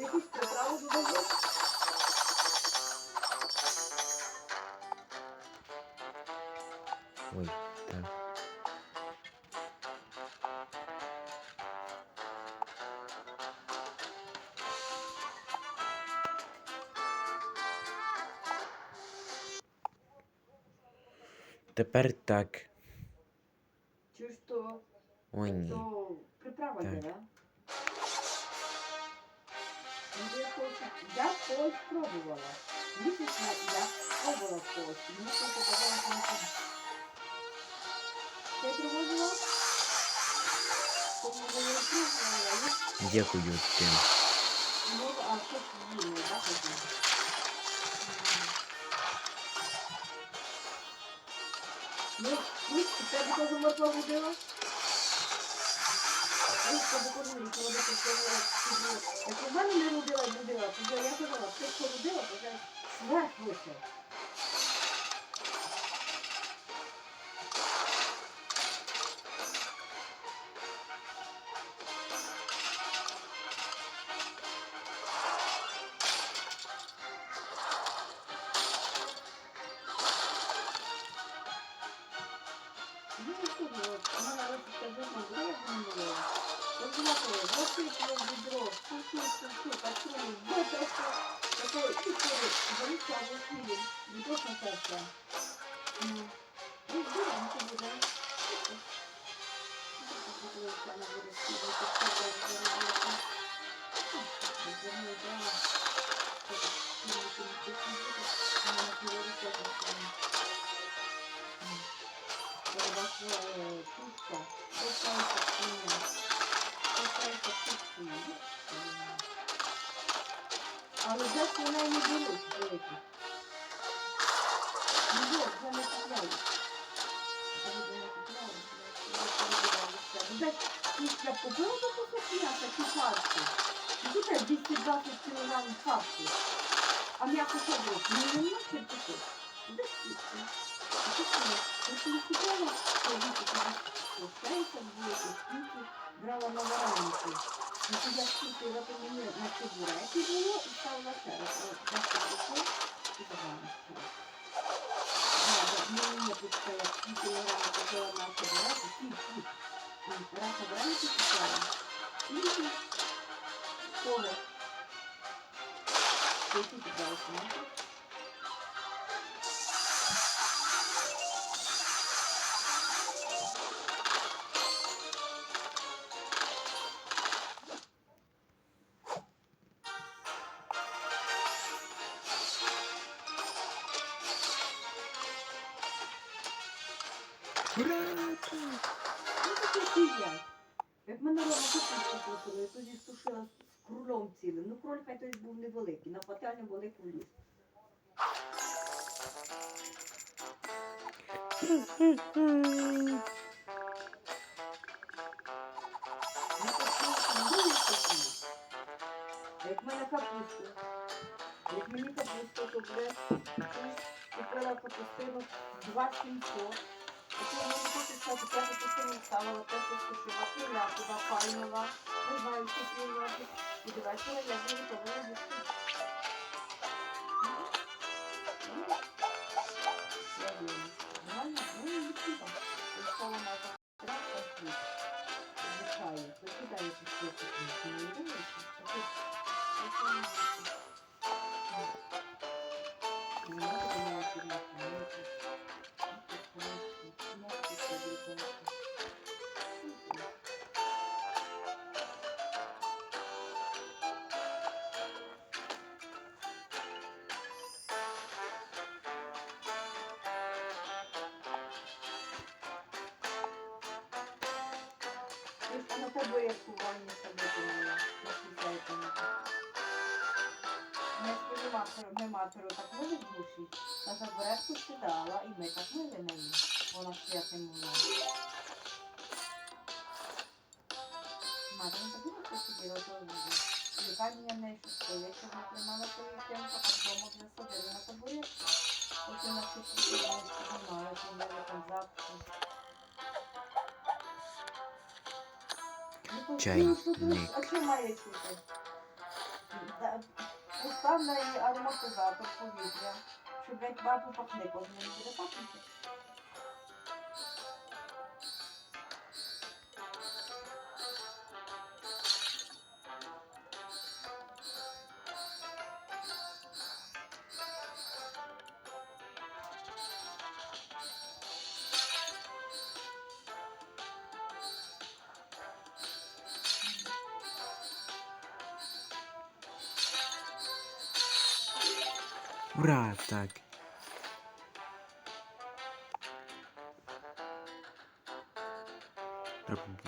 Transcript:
якусь приправу додаєш? Ой, так. Тепер так. Ж то, Ой ні. то приправа Так. є, да? Я когось- пробувала. Місяць я пробувала когось. Мені це не так. Ти пробувала? Я пробувала, Дякую тим. Ну, а що їли, да, тоді? Ну, ну, тебе теж морква будила? Ну, тебе теж не будила, ти сказала, що Як у мене не і будила, то я казала, все що родила, то я смерть вийшов. Я була ведро, засипала відро, суши, суши, пацюрі, витрясла, такої чотири, залишила в ефірі, відро на Але вже свиней не беруть великі. Ну, вже не купляють. Вже після до кусок такі фарси. І тут 220 кг фарсу. А м'ясо що було? Ну, не носить таке. Де скільки? А тут ні. Якщо не купила, то пускається в булки, брала на варениці. Ну, я зато мені на раз. От, бачите, прийшло і загально стало. Да, да, мені не пускає, скільки кілограмів купила на скільки, скільки. Раз на варениці купила. І того. Скільки Як мене Рома капусту купила, я тоді стушила з кролем цілим. Ну, кроль хай той був невеликий, на пательню велику ліс. Як мене капусту. Як мені капусту, то вже купила капустину 2 700. Якщо я можу хочу сказати, я капустину ставила, те, що стушила, куля туди файнила, не знаю, що прийняти. І до вечора я буду готова їсти. Я думаю, нормально, ну і нічого. Ти на тебе як кувальні собі Ми свою матеру, ми матеру так мили в душі, на заборетку сідала, і ми так мили неї. Вона стояти могла. Мати не так не посиділа, то лікарня не шукала, якщо не тримала, я тим так вдома вже на її ароматизатор повітря, щоб як бабу пахне, кожен не буде пахнути. Ура, так. Треба було